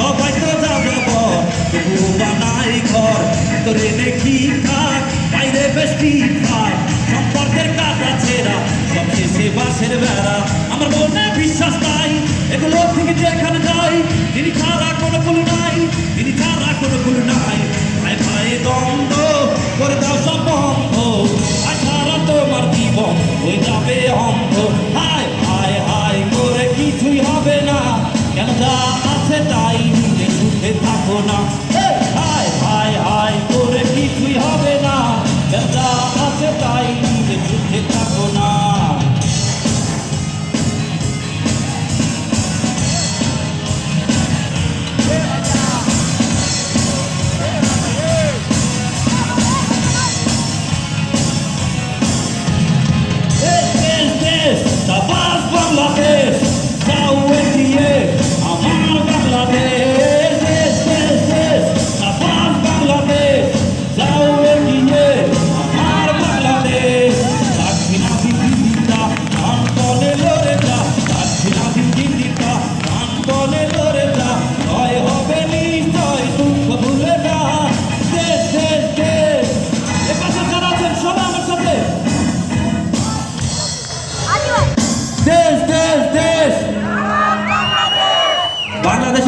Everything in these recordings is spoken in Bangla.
সবাই তো জানাব তবু বানাই ঘর, তোরে দেখি থাক। বাইরে বেশি থাক সম্পর্কের কাটা ছেড়া সবশেষে বাসের বেড়া। আমার মনে বিশ্বাস নাই, এগুলো থেকে যেখানে যাই। তিনি ছাড়া কোনো কুল নাই তিনি ছাড়া কোনো কুল নাই। ভাই ভাই, দ্বন্দ্ব করে knock.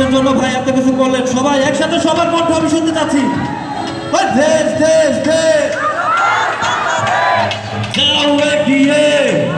মানুষের জন্য ভাই, এত কিছু করলেন। সবাই একসাথে সবার কণ্ঠ আমি শুনতে চাচ্ছি। দেশ দেশ দেশ যাও